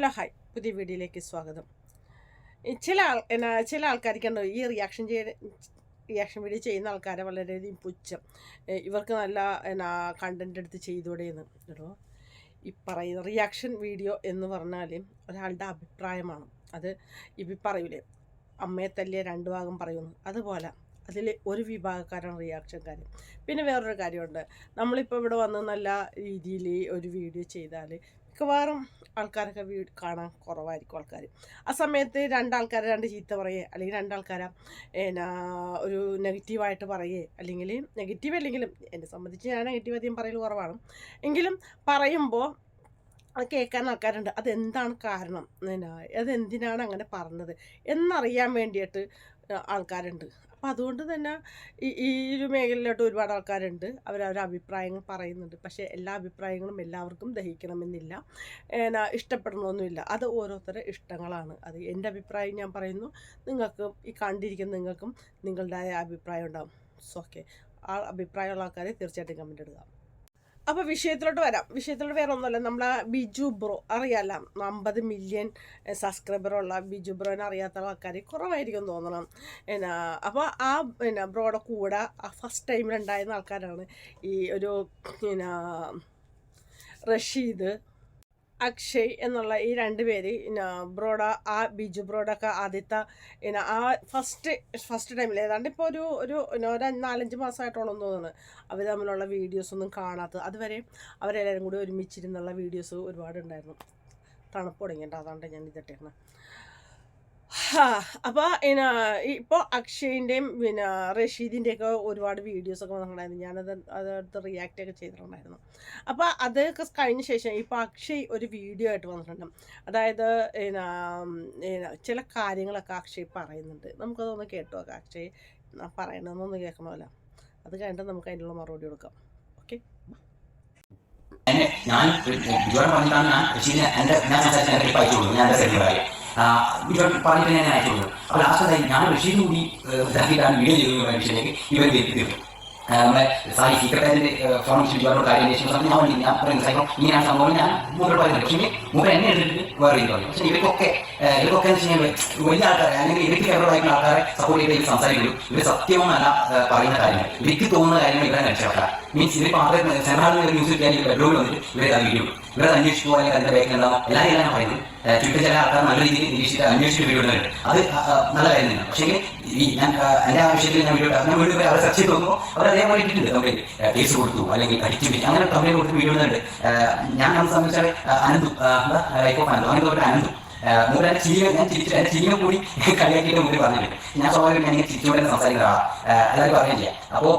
Hello hi. പുതിയ വീഡിയോയിലേക്ക് സ്വാഗതം. ചില ആൾ എന്നാ ചില ആൾക്കാർക്കുണ്ടോ ഈ റിയാക്ഷൻ ചെയ്യ റിയാക്ഷൻ വീഡിയോ ചെയ്യുന്ന ആൾക്കാരെ വളരെയധികം പുച്ഛം. ഇവർക്ക് നല്ല എന്നാ കണ്ടന്റ് എടുത്ത് ചെയ്തൂടെയെന്ന് കേട്ടോ ഈ പറയുന്ന റിയാക്ഷൻ വീഡിയോ എന്ന് പറഞ്ഞാൽ ഒരാളുടെ അഭിപ്രായമാണ്. അത് ഇപ്പം പറയൂലേ അമ്മയെ തല്ലിയ രണ്ട് ഭാഗം പറയുന്നു. അതുപോലെ അതിൽ ഒരു വിഭാഗക്കാരാണ് റിയാക്ഷൻകാർ പിന്നെ വേറൊരു കാര്യമുണ്ട്. നമ്മളിപ്പോൾ ഇവിടെ വന്ന് നല്ല രീതിയിൽ ഒരു വീഡിയോ ചെയ്താൽ മിക്കവാറും ആൾക്കാരൊക്കെ വീട് കാണാൻ കുറവായിരിക്കും ആൾക്കാർ ആ സമയത്ത് രണ്ടാൾക്കാരെ രണ്ട് ചീത്ത പറയേ അല്ലെങ്കിൽ രണ്ടാൾക്കാരെ എന്നാ ഒരു നെഗറ്റീവായിട്ട് പറയേ അല്ലെങ്കിൽ നെഗറ്റീവ് അല്ലെങ്കിലും എന്നെ സംബന്ധിച്ച് ഞാൻ നെഗറ്റീവ് അധികം പറയൽ കുറവാണ്. എങ്കിലും പറയുമ്പോൾ അത് കേൾക്കാൻ ആൾക്കാരുണ്ട്. അതെന്താണ് കാരണം? എന്നാ അതെന്തിനാണ് അങ്ങനെ പറഞ്ഞത്? എന്നറിയാൻ വേണ്ടിയിട്ട് ആൾക്കാരുണ്ട്. അപ്പം അതുകൊണ്ട് തന്നെ ഈ ഒരു മേഖലയിലോട്ട് ഒരുപാട് ആൾക്കാരുണ്ട്. അവരവരുടെ അഭിപ്രായങ്ങൾ പറയുന്നുണ്ട്. പക്ഷേ എല്ലാ അഭിപ്രായങ്ങളും എല്ലാവർക്കും ദഹിക്കണമെന്നില്ല. എന്നാ ഇഷ്ടപ്പെടണമെന്നില്ല അത് ഓരോരുത്തരുടെ ഇഷ്ടങ്ങളാണ്. അത് എന്റെ അഭിപ്രായം ഞാൻ പറയുന്നു. നിങ്ങൾക്ക് ഈ കണ്ടിരിക്കുന്ന നിങ്ങൾക്കും നിങ്ങളുടേതായ അഭിപ്രായം സോ ഓക്കെ ആ അഭിപ്രായമുള്ള ആൾക്കാരെ തീർച്ചയായിട്ടും കമന്റ് ഇടുക. അപ്പോൾ വിഷയത്തിലോട്ട് വരാം. വിഷയത്തിലോട്ട് വേറെ ഒന്നുമല്ല. നമ്മളെ ബിജു ബ്രോ അറിയാലോ അമ്പത് മില്യൺ സബ്സ്ക്രൈബറുള്ള ബിജു ബ്രോനെ അറിയാത്ത ആൾക്കാർ കുറവായിരിക്കും തോന്നണം. എന്നാ അപ്പോൾ ആ പിന്നെ ബ്രോയുടെ കൂടെ ഫസ്റ്റ് ടൈമിലുണ്ടായിരുന്ന ആൾക്കാരാണ് ഈ ഒരു പിന്നെ റഷീദ് അക്ഷയ് എന്നുള്ള ഈ രണ്ട് പേര് പിന്നെ ബ്രോഡ ആ ബിജു ബ്രോഡൊക്കെ ആദ്യത്തെ പിന്നെ ആ ഫസ്റ്റ് ഫസ്റ്റ് ടൈമിൽ ഏതാണ്ട് ഇപ്പോൾ ഒരു ഒരു ഒരു നാലഞ്ച് മാസമായിട്ടാണെന്ന് തോന്നുന്നത് അവർ തമ്മിലുള്ള വീഡിയോസ് ഒന്നും കാണാത്തത് അതുവരെ അവരെല്ലാവരും കൂടി ഒരുമിച്ചിരുന്നുള്ള വീഡിയോസ് ഒരുപാടുണ്ടായിരുന്നു. തണുപ്പ് തുടങ്ങിയിട്ട് അതാണ് ഞാൻ ഇതിട്ടേക്കുന്നത് അപ്പോൾ പിന്നെ ഇപ്പോൾ അക്ഷയിന്റെയും പിന്നെ റഷീദിന്റെയൊക്കെ ഒരുപാട് വീഡിയോസ് ഒക്കെ വന്നിട്ടുണ്ടായിരുന്നു. ഞാനത് അതെടുത്ത് റിയാക്റ്റ് ഒക്കെ ചെയ്തിട്ടുണ്ടായിരുന്നു. അപ്പോൾ അതൊക്കെ കഴിഞ്ഞ ശേഷം ഇപ്പോൾ അക്ഷയ് ഒരു വീഡിയോ ആയിട്ട് വന്നിട്ടുണ്ട്. അതായത് പിന്നെ ചില കാര്യങ്ങളൊക്കെ അക്ഷയ് പറയുന്നുണ്ട്. നമുക്കതൊന്ന് കേട്ടു നോക്കാം അക്ഷയ് പറയണമെന്നൊന്ന് കേൾക്കണമല്ലോ. അത് കഴിഞ്ഞിട്ട് നമുക്ക് അതിനുള്ള മറുപടി കൊടുക്കാം. ഓക്കെ ഞാൻ ഞാൻ ഞാൻ ബിജോട് പറഞ്ഞിട്ട് ഞാൻ അയച്ചു അപ്പോൾ ലാസ്റ്റ് ഞാൻ റഷീദ് കൂടി വീഡിയോ ചെയ്തു മനുഷ്യനിലേക്ക് ഇവർ തീർന്നു നമ്മളെ സായി സീക്രട്ടായിട്ട് ഫോൺ ബിജോടോട് കാര്യം അന്വേഷിക്കുന്ന സമയത്ത് ഞാൻ പറയുന്നത് സൈക്കോ ഇങ്ങനെയാണ് സംഭവം ഞാൻ മൂപ്പർ പറയുന്നത് പക്ഷേ മൂപ്പർ എന്നെ എടുത്തിട്ട് വേറെ രീതി പറയും പക്ഷേ ഇവർക്കൊക്കെ ഇവർക്കൊക്കെ എന്ന് വെച്ച് കഴിഞ്ഞാൽ വലിയ ആൾക്കാരെ അല്ലെങ്കിൽ ഇവർക്ക് ഫേവറായിട്ടുള്ള ആൾക്കാരെ സപ്പോർട്ട് ചെയ്ത് ഇവർ സംസാരിക്കുള്ളൂ ഇവർ സത്യമെന്നല്ല ഏഹ്, പറയുന്ന കാര്യങ്ങൾ ഇവർക്ക് തോന്നുന്ന കാര്യങ്ങൾ ഇവരെ രക്ഷപ്പെടാം മീൻസ് ഇവർ പാർട്ടി സെൻട്രൽ ന്യൂസ് കിട്ടിയാൽ ബെഡ്റൂമിൽ വന്നിട്ട് ഇവരെ അത് ഇവരെ അന്വേഷിക്കുമോ അല്ലെങ്കിൽ അതിന്റെ ബാക്കിൽ ഉണ്ടാവും എല്ലാവരും എല്ലാം പറയുന്നത് ചുറ്റും ചില ആൾക്കാർ നല്ല രീതിയിൽ നിരീക്ഷിച്ച് അന്വേഷിച്ച് ഇടുന്നുണ്ട് അത് നല്ല കാര്യം തന്നെയാണ് പക്ഷേ ഈ ഞാൻ എന്റെ ആവശ്യത്തിൽ ഞാൻ വീഡിയോ ഞാൻ വീഡിയോ അവരെ സെർച്ച് ചെയ്ത് നോക്കുമ്പോൾ അവർ അതേപോലെ ഇട്ടിട്ടുണ്ട്. നമ്മൾ കേസ് കൊടുത്തു അല്ലെങ്കിൽ അടിച്ചു അങ്ങനെ കമ്പനി കൊടുത്ത് വീഡിയോ ഇടുന്നുണ്ട്. ഞാൻ നമ്മളെ സംബന്ധിച്ചാൽ അനന്തു ലൈഫ് ഓഫ് അനന്തു അങ്ങനെ അനന്തു. എന്റെ ചിരിയെ ഞാൻ ചിരിച്ചു എന്റെ ചിരിയെ കൂടി കളിയാക്കിയിട്ട് മുമ്പ് പറഞ്ഞിട്ടുണ്ട്. ഞാൻ സ്വാഭാവികം ഞാൻ തന്നെ സംസാരിക്കുന്ന എല്ലാവരും പറയുകയും ചെയ്യാം. അപ്പോൾ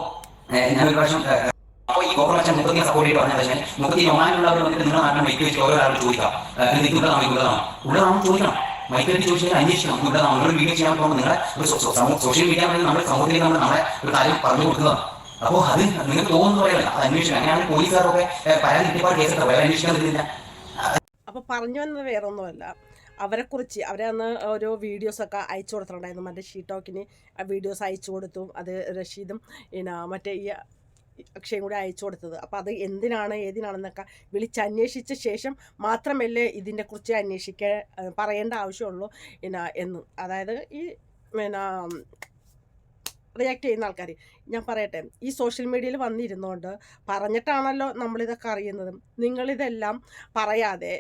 ഞാനൊരു പ്രാവശ്യം അപ്പൊ ഈ കോർപ്പറേഷൻ മുപ്പത്തി സപ്പോർട്ട് ചെയ്ത് പറഞ്ഞത് വെച്ചാൽ മുപ്പത്തി ഒമാനുള്ളവർ വന്നിട്ട് നിങ്ങളുടെ നാട്ടിൽ വെയിറ്റ് വെച്ച് ഓരോ ആളും ചോദിക്കാം നിങ്ങൾക്ക് ഉള്ളതാണോ ഉള്ളതാണോ ഉള്ളതാണോ ചോദിക്കണം. മൈക്ക് വെച്ച് ചോദിച്ചാൽ അന്വേഷിക്കണം. ഇവിടെ നമ്മളൊരു വീഡിയോ ചെയ്യാൻ പോകുമ്പോൾ നിങ്ങളെ ഒരു സോഷ്യൽ മീഡിയ നമ്മുടെ സമൂഹത്തിൽ നമ്മൾ നമ്മളെ ഒരു കാര്യം പറഞ്ഞു കൊടുക്കുന്നതാണ് അപ്പോൾ അത് നിങ്ങൾക്ക് തോന്നുന്നു പറയല്ല അത് അന്വേഷിക്കണം. അങ്ങനെയാണ് പോലീസുകാരൊക്കെ പരാതി കിട്ടിയപ്പോൾ കേസെടുത്ത വേറെ അന്വേഷിക്കാൻ പറ്റുന്നില്ല അപ്പോൾ പറഞ്ഞു വന്നത് വേറൊന്നുമല്ല. അവരെക്കുറിച്ച് അവരെ അന്ന് ഓരോ വീഡിയോസൊക്കെ അയച്ചു കൊടുത്തിട്ടുണ്ടായിരുന്നു. മറ്റേ ഷീ ടോക്കിന് വീഡിയോസ് അയച്ചു കൊടുത്തു. അത് റഷീദും പിന്നെ മറ്റേ ഈ അക്ഷയും കൂടി അയച്ചു കൊടുത്തത്. അപ്പോൾ അത് എന്തിനാണ് ഏതിനാണെന്നൊക്കെ വിളിച്ചന്വേഷിച്ച ശേഷം മാത്രമല്ലേ ഇതിനെക്കുറിച്ച് അന്വേഷിക്കാൻ ഏഹ് പറയേണ്ട ആവശ്യമുള്ളൂ. പിന്നെ എന്ന്. അതായത് ഈ പിന്നെ റിയാക്ട് ചെയ്യുന്ന ആൾക്കാർ ഞാൻ പറയട്ടെ ഈ സോഷ്യൽ മീഡിയയിൽ വന്നിരുന്നുകൊണ്ട് പറഞ്ഞിട്ടാണല്ലോ നമ്മളിതൊക്കെ അറിയുന്നത്. നിങ്ങളിതെല്ലാം പറയാതെ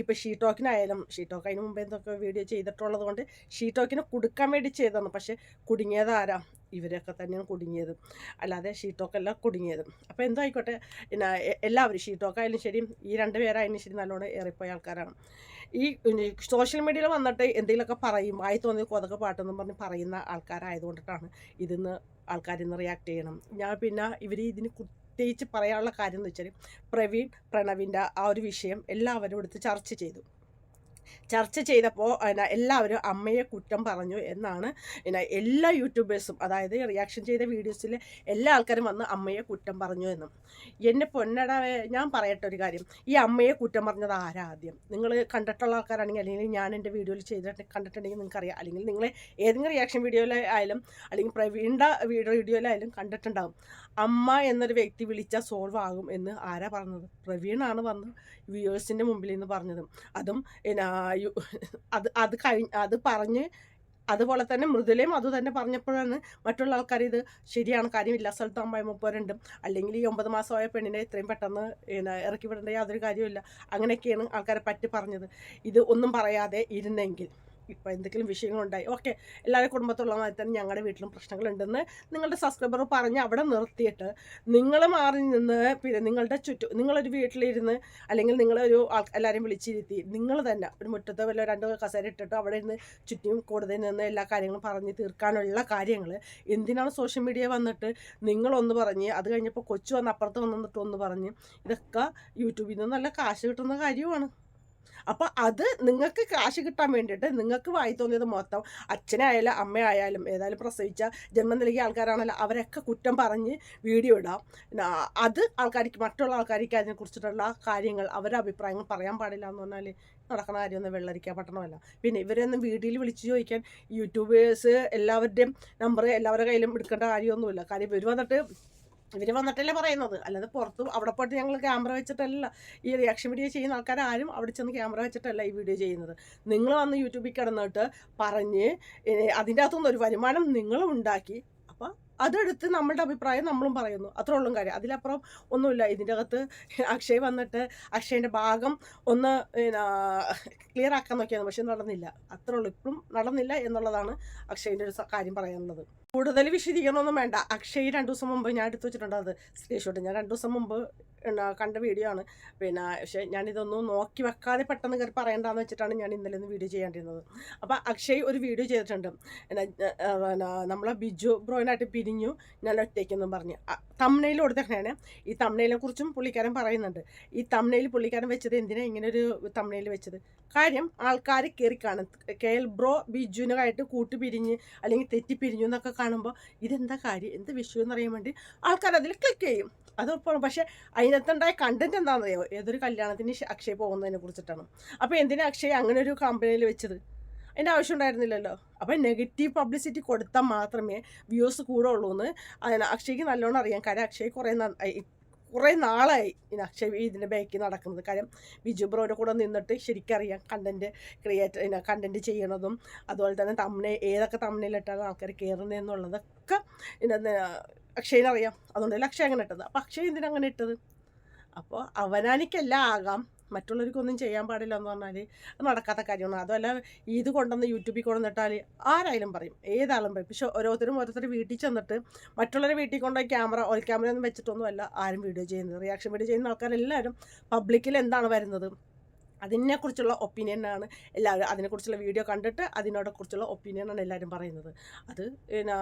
ഇപ്പോൾ ഷീ ടോക്കിനായാലും ഷീ ടോക്ക് അതിന് മുമ്പ് എന്തൊക്കെ വീഡിയോ ചെയ്തിട്ടുള്ളത് കൊണ്ട് ഷീ ടോക്കിന് കൊടുക്കാൻ വേണ്ടി ചെയ്തതാണ്. പക്ഷേ കുടുങ്ങിയത് ആരാ? ഇവരൊക്കെ തന്നെയാണ് കുടുങ്ങിയത്. അല്ലാതെ ഷീട്ടോക്കല്ല കുടുങ്ങിയത്. അപ്പോൾ എന്തോ ആയിക്കോട്ടെ പിന്നെ എല്ലാവരും ഷീട്ടോക്കായാലും ശരി ഈ രണ്ട് പേരായാലും ശരി നല്ലോണം ഏറിപ്പോയ ആൾക്കാരാണ്. ഈ സോഷ്യൽ മീഡിയയിൽ വന്നിട്ട് എന്തെങ്കിലുമൊക്കെ പറയും ആയി തോന്നി കൊതക്കെ പാട്ടെന്നും പറഞ്ഞ് പറയുന്ന ആൾക്കാരായതുകൊണ്ടിട്ടാണ് ഇതിന്ന് ആൾക്കാർ ഇന്ന് റിയാക്ട് ചെയ്യണം. ഞാൻ പിന്നെ ഇവർ ഇതിന് പ്രത്യേകിച്ച് പറയാനുള്ള കാര്യം എന്ന് വെച്ചാൽ പ്രവീൺ പ്രണവിന്റെ ആ ഒരു വിഷയം എല്ലാവരും എടുത്ത് ചർച്ച ചെയ്തു. ചർച്ച ചെയ്തപ്പോൾ പിന്നെ എല്ലാവരും അമ്മയെ കുറ്റം പറഞ്ഞു എന്നാണ് പിന്നെ എല്ലാ യൂട്യൂബേഴ്സും അതായത് റിയാക്ഷൻ ചെയ്ത വീഡിയോസിൽ എല്ലാ ആൾക്കാരും വന്ന് അമ്മയെ കുറ്റം പറഞ്ഞു എന്നും. എന്നെ പൊന്നട ഞാൻ പറയട്ടെ ഒരു കാര്യം. ഈ അമ്മയെ കുറ്റം പറഞ്ഞത് ആരാ ആദ്യം? നിങ്ങൾ കണ്ടിട്ടുള്ള ആൾക്കാരാണെങ്കിൽ അല്ലെങ്കിൽ ഞാൻ എന്റെ വീഡിയോയിൽ ചെയ്തിട്ട് കണ്ടിട്ടുണ്ടെങ്കിൽ നിങ്ങൾക്കറിയാം. അല്ലെങ്കിൽ നിങ്ങൾ ഏതെങ്കിലും റിയാക്ഷൻ വീഡിയോയിലായാലും അല്ലെങ്കിൽ പ്രവീണിന്റെ വീഡിയോ വീഡിയോയിലായാലും കണ്ടിട്ടുണ്ടാകും അമ്മ എന്നൊരു വ്യക്തി വിളിച്ചാൽ സോൾവ് ആകും എന്ന് ആരാ പറഞ്ഞത്? പ്രവീണാണ് വന്ന് വ്യൂവേഴ്സിന്റെ മുമ്പിൽ നിന്ന് പറഞ്ഞത്. അതും എന്നാ അത് അത് കഴിഞ്ഞ് അത് പറഞ്ഞ് അതുപോലെ തന്നെ മൃദുലയും അത് തന്നെ പറഞ്ഞപ്പോഴാണ് മറ്റുള്ള ആൾക്കാർ ഇത് ശരിയാണ് കാര്യമില്ല. സ്ഥലത്ത് അമ്മായി മുപ്പവരുണ്ട് അല്ലെങ്കിൽ ഈ ഒമ്പത് മാസമായ പെണ്ണിനെ ഇത്രയും പെട്ടെന്ന് ഇറക്കി വിടേണ്ട യാതൊരു കാര്യമില്ല അങ്ങനെയൊക്കെയാണ് ആൾക്കാരെ പറ്റി പറഞ്ഞത്. ഇത് ഒന്നും പറയാതെ ഇരുന്നെങ്കിൽ. ഇപ്പോൾ എന്തെങ്കിലും വിഷയങ്ങളുണ്ടായി. ഓക്കെ എല്ലാവരുടെ കുടുംബത്തുള്ള മാതിരി തന്നെ ഞങ്ങളുടെ വീട്ടിലും പ്രശ്നങ്ങളുണ്ടെന്ന് നിങ്ങളുടെ സബ്സ്ക്രൈബർ പറഞ്ഞ് അവിടെ നിർത്തിയിട്ട് നിങ്ങൾ മാറി നിന്ന് പിന്നെ നിങ്ങളുടെ ചുറ്റും നിങ്ങളൊരു വീട്ടിലിരുന്ന് അല്ലെങ്കിൽ നിങ്ങളൊരു ആൾ എല്ലാവരെയും വിളിച്ചിരുത്തി നിങ്ങൾ തന്നെ ഒരു മുറ്റത്ത് വല്ല രണ്ട് കസേര ഇട്ടിട്ട് അവിടെ ഇരുന്ന് ചുറ്റും കൂടുതൽ നിന്ന് എല്ലാ കാര്യങ്ങളും പറഞ്ഞ് തീർക്കാനുള്ള കാര്യങ്ങൾ എന്തിനാണ് സോഷ്യൽ മീഡിയ വന്നിട്ട് നിങ്ങളൊന്ന് പറഞ്ഞ് അത് കഴിഞ്ഞപ്പോൾ കൊച്ചു വന്ന് അപ്പുറത്ത് വന്ന് നിന്നിട്ട് ഒന്ന് പറഞ്ഞ് ഇതൊക്കെ യൂട്യൂബിൽ നിന്ന് നല്ല കാശ് കിട്ടുന്ന കാര്യമാണ് അപ്പോൾ അത് നിങ്ങൾക്ക് കാശ് കിട്ടാൻ വേണ്ടിയിട്ട് നിങ്ങൾക്ക് വായി തോന്നിയത് മൊത്തം അച്ഛനായാലും അമ്മയായാലും ഏതായാലും പ്രസവിച്ച ജന്മം നൽകിയ ആൾക്കാരാണല്ലോ അവരൊക്കെ കുറ്റം പറഞ്ഞ് വീഡിയോ ഇടാം. അത് ആൾക്കാർക്ക് മറ്റുള്ള ആൾക്കാർക്ക് അതിനെക്കുറിച്ചിട്ടുള്ള കാര്യങ്ങൾ അവരുടെ അഭിപ്രായങ്ങൾ പറയാൻ പാടില്ല എന്ന് പറഞ്ഞാൽ നടക്കുന്ന കാര്യമൊന്നും വെള്ളരിക്കാൻ പറ്റണമല്ല പിന്നെ ഇവരൊന്നും വീട്ടിൽ വിളിച്ച് ചോദിക്കാൻ യൂട്യൂബേഴ്സ് എല്ലാവരുടെയും നമ്പർ എല്ലാവരുടെ കയ്യിലും എടുക്കേണ്ട കാര്യമൊന്നുമില്ല. കാര്യം ഇവർ വന്നിട്ട് ഇവർ വന്നിട്ടല്ലേ പറയുന്നത്. അല്ലാതെ പുറത്ത് അവിടെ പോയിട്ട് ഞങ്ങൾ ക്യാമറ വെച്ചിട്ടല്ല ഈ റിയാക്ഷൻ വീഡിയോ ചെയ്യുന്ന ആൾക്കാർ ആരും അവിടെ ചെന്ന് ക്യാമറ വെച്ചിട്ടല്ല ഈ വീഡിയോ ചെയ്യുന്നത്. നിങ്ങൾ വന്ന് യൂട്യൂബിൽ കിടന്നിട്ട് പറഞ്ഞ് അതിന്റെ അകത്തുനിന്ന് ഒരു വരുമാനം നിങ്ങളും ഉണ്ടാക്കി. അതെടുത്ത് നമ്മളുടെ അഭിപ്രായം നമ്മളും പറയുന്നു. അത്രേ ഉള്ളൂ കാര്യം. അതിലപ്പുറം ഒന്നുമില്ല. ഇതിന്റെ അകത്ത് അക്ഷയ് വന്നിട്ട് അക്ഷയന്റെ ഭാഗം ഒന്ന് ക്ലിയർ ആക്കാൻ നോക്കിയാണ് പക്ഷെ നടന്നില്ല. അത്രേ ഉള്ളൂ. ഇപ്പോഴും നടന്നില്ല എന്നുള്ളതാണ് അക്ഷയന്റെ ഒരു കാര്യം പറയാനുള്ളത്. കൂടുതൽ വിശദീകരണമൊന്നും വേണ്ട. അക്ഷയ് രണ്ട് ദിവസം മുമ്പ് ഞാൻ എടുത്തു വെച്ചിട്ടുണ്ട് അത് സ്ക്രീൻഷോട്ട് ഞാൻ രണ്ട് ദിവസം മുമ്പ് കണ്ട വീഡിയോ ആണ്. പിന്നെ പക്ഷേ ഞാനിതൊന്നും നോക്കി വെക്കാതെ പെട്ടെന്ന് കയറി പറയണ്ടെന്ന് വെച്ചിട്ടാണ് ഞാൻ ഇന്നലെ ഒന്ന് വീഡിയോ ചെയ്യേണ്ടിരുന്നത്. അപ്പോൾ അക്ഷയ് ഒരു വീഡിയോ ചെയ്തിട്ടുണ്ട്. പിന്നെ നമ്മളെ ബിജു ബ്രോയിനായിട്ട് പിരിഞ്ഞു. ഞാൻ ഒറ്റയ്ക്കൊന്നും പറഞ്ഞു. തമ്മനയിൽ കൊടുത്തേക്കണേ ഈ തമ്മനയിലെ കുറിച്ചും പുള്ളിക്കാരൻ പറയുന്നുണ്ട്. ഈ തമ്മനയിൽ പുള്ളിക്കാരൻ വെച്ചത് എന്തിനാ ഇങ്ങനെ ഒരു വെച്ചത്? കാര്യം ആൾക്കാർ കയറി കാണും. കെ എൽ ബ്രോ ബിജുവിനായിട്ട് കൂട്ടുപിരിഞ്ഞ് അല്ലെങ്കിൽ തെറ്റിപ്പിരിഞ്ഞു എന്നൊക്കെ കാണുമ്പോൾ ഇതെന്താ കാര്യം? എന്ത് വിഷയം എന്നറിയാൻ വേണ്ടി ആൾക്കാർ അതിൽ ക്ലിക്ക് ചെയ്യും അതപ്പോൾ പക്ഷേ അതിനകത്തുണ്ടായ കണ്ടന്റ് എന്താണെന്നറിയോ ഏതൊരു കല്യാണത്തിന് അക്ഷയ് പോകുന്നതിനെ കുറിച്ചിട്ടാണ്. അപ്പോൾ എന്തിനാ അക്ഷയ് അങ്ങനെ ഒരു കമ്പനിയിൽ വെച്ചത്? അതിന്റെ ആവശ്യം ഉണ്ടായിരുന്നില്ലല്ലോ. അപ്പോൾ നെഗറ്റീവ് പബ്ലിസിറ്റി കൊടുത്താൽ മാത്രമേ വ്യൂസ് കൂടുള്ളൂ എന്ന് അതിന് അക്ഷയ്ക്ക് നല്ലോണം അറിയാം. കാര്യം അക്ഷയ് കുറേ കുറേ നാളായി അക്ഷയ് ഇതിന്റെ ബാക്കിൽ നടക്കുന്നത്. കാര്യം വിജു ബ്രോയുടെ കൂടെ നിന്നിട്ട് ശരിക്കറിയാം കണ്ടന്റ് ക്രിയേറ്റ് പിന്നെ കണ്ടന്റ് ചെയ്യണതും അതുപോലെ തന്നെ തമ്മനെ ഏതൊക്കെ തമ്മിലിട്ടാണ് ആൾക്കാർ കയറുന്നതെന്നുള്ളതൊക്കെ പിന്നെ അക്ഷയനറിയാം അതുകൊണ്ടല്ലേ അക്ഷയ് അങ്ങനെ ഇട്ടത്. അപ്പോൾ അക്ഷയ് എന്തിനാ അങ്ങനെ ഇട്ടത്? അപ്പോൾ അവനാനിക്കെല്ലാം ആകാം. മറ്റുള്ളവർക്കൊന്നും ചെയ്യാൻ പാടില്ല എന്ന് പറഞ്ഞാൽ അത് നടക്കാത്ത കാര്യമാണ്. അതുമല്ല ഇത് കൊണ്ടുവന്ന് യൂട്യൂബിൽ കൊണ്ടുവന്നിട്ടാൽ ആരായാലും പറയും. ഏതാളും പറയും. പക്ഷെ ഓരോരുത്തരും ഓരോരുത്തർ വീട്ടിൽ ചെന്നിട്ട് മറ്റുള്ളവരെ വീട്ടിൽ കൊണ്ടുപോയി ക്യാമറ ഒരു ക്യാമറ ഒന്നും വെച്ചിട്ടൊന്നുമല്ല ആരും വീഡിയോ ചെയ്യുന്നത്. റിയാക്ഷൻ വീഡിയോ ചെയ്യുന്ന ആൾക്കാരെല്ലാവരും പബ്ലിക്കിൽ എന്താണ് വരുന്നത്? അതിനെക്കുറിച്ചുള്ള ഒപ്പീനിയനാണ് എല്ലാവരും അതിനെക്കുറിച്ചുള്ള വീഡിയോ കണ്ടിട്ട് അതിനോടെക്കുറിച്ചുള്ള ഒപ്പീനിയനാണ് എല്ലാവരും പറയുന്നത്. അത് പിന്നെ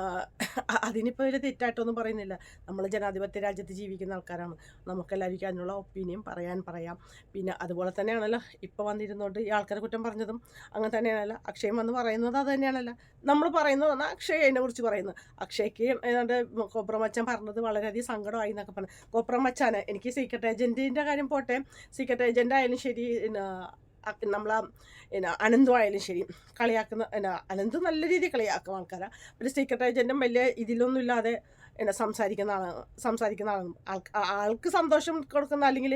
അതിനിപ്പോൾ ഒരു തെറ്റായിട്ടൊന്നും പറയുന്നില്ല. നമ്മൾ ജനാധിപത്യ രാജ്യത്ത് ജീവിക്കുന്ന ആൾക്കാരാണ്. നമുക്കെല്ലാവർക്കും അതിനുള്ള ഒപ്പീനിയൻ പറയാൻ പറയാം. പിന്നെ അതുപോലെ തന്നെയാണല്ലോ ഇപ്പോൾ വന്നിരുന്നുകൊണ്ട് ഈ ആൾക്കാരെ കുറ്റം പറഞ്ഞതും അങ്ങനെ തന്നെയാണല്ലോ. അക്ഷയം വന്ന് പറയുന്നത് അത് തന്നെയാണല്ലോ. നമ്മൾ പറയുന്നതാണ് അക്ഷയ് അതിനെ കുറിച്ച് പറയുന്നത്. അക്ഷയ്ക്ക് ഏതാണ്ട് കോപ്രമച്ചാൻ പറഞ്ഞത് വളരെയധികം സങ്കടമായി എന്നൊക്കെ പറഞ്ഞു. കോപ്രമച്ചാന് എനിക്ക് സീക്രട്ട് ഏജന്റിന്റെ കാര്യം പോട്ടെ. സീക്രട്ട് ഏജന്റ് ആയാലും ശരി പിന്നെ നമ്മളെ പിന്നെ അനന്തു ആയാലും ശരി കളിയാക്കുന്ന പിന്നെ അനന്ത് നല്ല രീതിയിൽ കളിയാക്കും ആൾക്കാരാണ് ഒരു സീക്രട്ട് ഏജന്റും വലിയ ഇതിലൊന്നും ഇല്ലാതെ പിന്നെ സംസാരിക്കുന്ന ആളാണ് സംസാരിക്കുന്ന ആളാണ് ആൾക്ക് സന്തോഷം കൊടുക്കുന്ന അല്ലെങ്കിൽ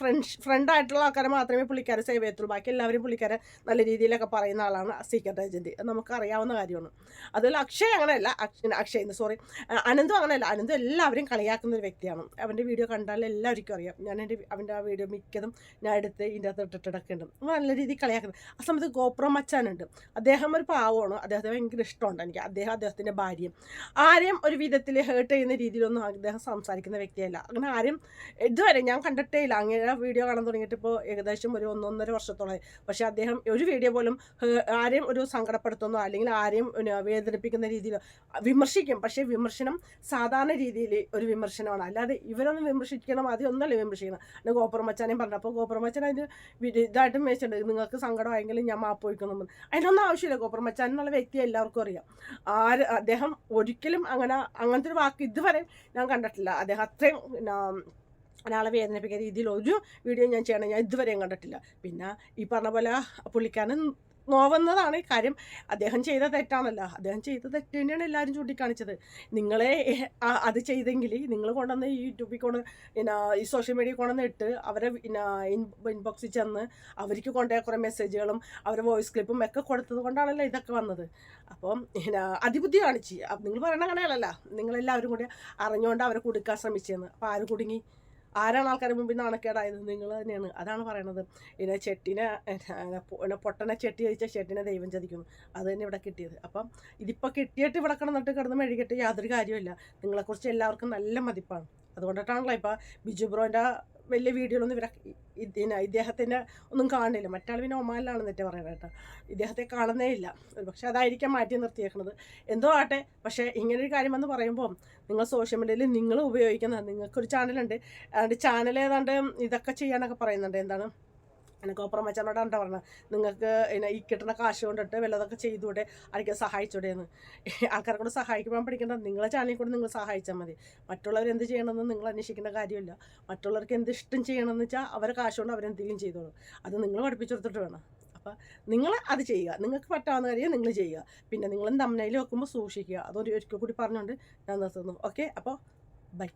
ഫ്രണ്ട്സ് ഫ്രണ്ടായിട്ടുള്ള ആൾക്കാരെ മാത്രമേ പുള്ളിക്കാരെ സേവ് ചെയ്യത്തുള്ളൂ. ബാക്കി എല്ലാവരും പുള്ളിക്കാരെ നല്ല രീതിയിലൊക്കെ പറയുന്ന ആളാണ് സീക്രട്ട് ഏജന്റ് നമുക്ക് അറിയാവുന്ന കാര്യമാണ്. അതുപോലെ അക്ഷയ് അങ്ങനെയല്ല അക്ഷയ അക്ഷയ് എന്ന് സോറി അനന്തും അങ്ങനെയല്ല. അനന്തും എല്ലാവരും കളിയാക്കുന്ന ഒരു വ്യക്തിയാണ്. അവന്റെ വീഡിയോ കണ്ടാൽ എല്ലാവർക്കും അറിയാം. ഞാൻ എന്റെ അവന്റെ ആ വീഡിയോ മിക്കതും ഞാൻ എടുത്ത് ഇതിന്റെ അകത്ത് ഇട്ടിട്ടൊക്കെ ഉണ്ട്. നല്ല രീതിയിൽ കളിയാക്കുന്നത് ആ സമയത്ത് ഗോപ്രോ മച്ചാനുണ്ട് അദ്ദേഹം ഒരു പാവമാണ്. അദ്ദേഹത്തെ ഭയങ്കര ഇഷ്ടമുണ്ട് എനിക്ക്. അദ്ദേഹം അദ്ദേഹത്തിന്റെ ഭാര്യയും. ആരെയും ഒരു വിധത്തിൽ ചെയ്യുന്ന രീതിയിലൊന്നും അദ്ദേഹം സംസാരിക്കുന്ന വ്യക്തിയല്ല. അങ്ങനെ ആരും ഇതുവരെ ഞാൻ കണ്ടിട്ടേ ഇല്ല അങ്ങനെ വീഡിയോ കാണാൻ തുടങ്ങിയിട്ട് ഇപ്പോൾ ഏകദേശം ഒരു ഒന്നൊന്നര വർഷത്തോളമായി. പക്ഷേ അദ്ദേഹം ഒരു വീഡിയോ പോലും ആരെയും ഒരു സങ്കടപ്പെടുത്തുന്നോ അല്ലെങ്കിൽ ആരെയും വേദനിപ്പിക്കുന്ന രീതിയിലോ വിമർശിക്കും. പക്ഷേ വിമർശനം സാധാരണ രീതിയിൽ ഒരു വിമർശനമാണ്. അല്ലാതെ ഇവരൊന്നും വിമർശിക്കണം അതൊന്നല്ല വിമർശിക്കണം. അല്ലെങ്കിൽ ഗോപുരമച്ചാനെയും പറഞ്ഞു. അപ്പോൾ ഗോപുരമച്ചൻ അതിന് ഇതായിട്ടും വെച്ചിട്ടുണ്ട്. നിങ്ങൾക്ക് സങ്കടമായെങ്കിലും ഞാൻ മാപ്പ് വയ്ക്കുന്നു അതിനൊന്നും ആവശ്യമില്ല. ഗോപുരമച്ചാൻ എന്നുള്ള വ്യക്തി എല്ലാവർക്കും അറിയാം. ആര് അദ്ദേഹം ഒരിക്കലും അങ്ങനെ അങ്ങനത്തെ ഒരു വാക്ക് ഇതുവരെ ഞാൻ കണ്ടിട്ടില്ല. അദ്ദേഹം അത്രയും ഒരാളെ വേദനിപ്പിക്കുന്ന രീതിയിൽ ഒരു വീഡിയോ ഞാൻ ചെയ്യണം ഞാൻ ഇതുവരെയും കണ്ടിട്ടില്ല. പിന്നെ ഈ പറഞ്ഞ പോലെ പുള്ളിക്കാരൻ നോവുന്നതാണ് കാര്യം. അദ്ദേഹം ചെയ്ത തെറ്റാണല്ലോ. അദ്ദേഹം ചെയ്ത തെറ്റ് തന്നെയാണ് എല്ലാവരും ചൂണ്ടിക്കാണിച്ചത്. നിങ്ങളെ അത് ചെയ്തെങ്കിൽ നിങ്ങൾ കൊണ്ടുവന്ന് ഈ യൂട്യൂബിൽ കൊണ്ട് പിന്നെ ഈ സോഷ്യൽ മീഡിയ കൊണ്ടുവന്ന് ഇട്ട് അവരെ പിന്നെ ഇൻബോക്സിൽ ചെന്ന് അവർക്ക് കൊണ്ടുപോയ കുറേ മെസ്സേജുകളും അവരെ വോയിസ് ക്ലിപ്പും ഒക്കെ കൊടുത്തത് കൊണ്ടാണല്ലോ ഇതൊക്കെ വന്നത്. അപ്പം പിന്നെ അതിബുദ്ധി കാണിച്ച്. നിങ്ങൾ പറയണ അങ്ങനെയല്ലല്ലോ. നിങ്ങളെല്ലാവരും കൂടി അറിഞ്ഞുകൊണ്ട് അവരെ കൊടുക്കാൻ ശ്രമിച്ചതെന്ന് അപ്പോൾ ആരും കുടുങ്ങി ആരാണ് ആൾക്കാരുടെ മുമ്പിൽ നാണക്കേടായത് നിങ്ങൾ തന്നെയാണ്. അതാണ് പറയണത്. പിന്നെ ചെട്ടിനെ പിന്നെ പൊട്ടനെ ചെട്ടി ചോദിച്ച ചെട്ടിനെ ദൈവം ചതിക്കുന്നു. അത് തന്നെ ഇവിടെ കിട്ടിയത്. അപ്പം ഇതിപ്പോൾ കിട്ടിയിട്ട് ഇവിടെ കിടന്നിട്ട് കിടന്ന് മെഴുകിയിട്ട് യാതൊരു കാര്യമില്ല നിങ്ങളെക്കുറിച്ച് എല്ലാവർക്കും നല്ല മതിപ്പാണ്. അതുകൊണ്ടിട്ടാണല്ലോ ഇപ്പോൾ ബിജു ബ്രോന്റെ വലിയ വീഡിയോകളൊന്നും ഇവരെ ഇതിനെ ഇദ്ദേഹത്തിനെ ഒന്നും കാണുന്നില്ല. മറ്റാൾ പിന്നെ ഒമാനിലാണ് എന്നിട്ട് പറയുന്നത് കേട്ടോ. ഇദ്ദേഹത്തെ കാണുന്നേ ഇല്ല. പക്ഷെ അതായിരിക്കാം മാറ്റി നിർത്തിയേക്കുന്നത് എന്തോ ആട്ടെ പക്ഷേ ഇങ്ങനൊരു കാര്യം എന്ന് പറയുമ്പോൾ നിങ്ങൾ സോഷ്യൽ മീഡിയയിൽ നിങ്ങൾ ഉപയോഗിക്കുന്ന നിങ്ങൾക്കൊരു ചാനലുണ്ട് അതുകൊണ്ട് ചാനൽ ഏതാണ്ട് ഇതൊക്കെ ചെയ്യാനൊക്കെ പറയുന്നുണ്ട്. എന്താണ്? എന്നെ കോപ്പറ എന്താ പറഞ്ഞത്. നിങ്ങൾക്ക് പിന്നെ ഈ കിട്ടുന്ന കാശ് കൊണ്ടിട്ട് വല്ലതൊക്കെ ചെയ്തുകൂടെ ആർക്കും സഹായിച്ചൂടെ എന്ന് ആൾക്കാരെ കൂടെ സഹായിക്കുമ്പോൾ പഠിക്കേണ്ട. നിങ്ങളെ ചാനലിൽ കൂടെ നിങ്ങൾ സഹായിച്ചാൽ മതി. മറ്റുള്ളവർ എന്ത് ചെയ്യണമെന്ന് നിങ്ങൾ അന്വേഷിക്കേണ്ട കാര്യമില്ല. മറ്റുള്ളവർക്ക് എന്ത് ഇഷ്ടം ചെയ്യണമെന്ന് വെച്ചാൽ അവരെ കാശ് കൊണ്ട് അവരെന്തെങ്കിലും ചെയ്തോളൂ. അത് നിങ്ങൾ പഠിപ്പിച്ചു കൊടുത്തിട്ട് വേണം. അപ്പം നിങ്ങൾ അത് ചെയ്യുക. നിങ്ങൾക്ക് പറ്റാവുന്ന കാര്യം നിങ്ങൾ ചെയ്യുക. പിന്നെ നിങ്ങൾ തമ്മനയിൽ വെക്കുമ്പോൾ സൂക്ഷിക്കുക. അതൊരു ഒരിക്കൽ കൂടി പറഞ്ഞുകൊണ്ട് ഞാൻ നിർത്തുന്നു. ഓക്കെ? അപ്പോൾ ബൈ.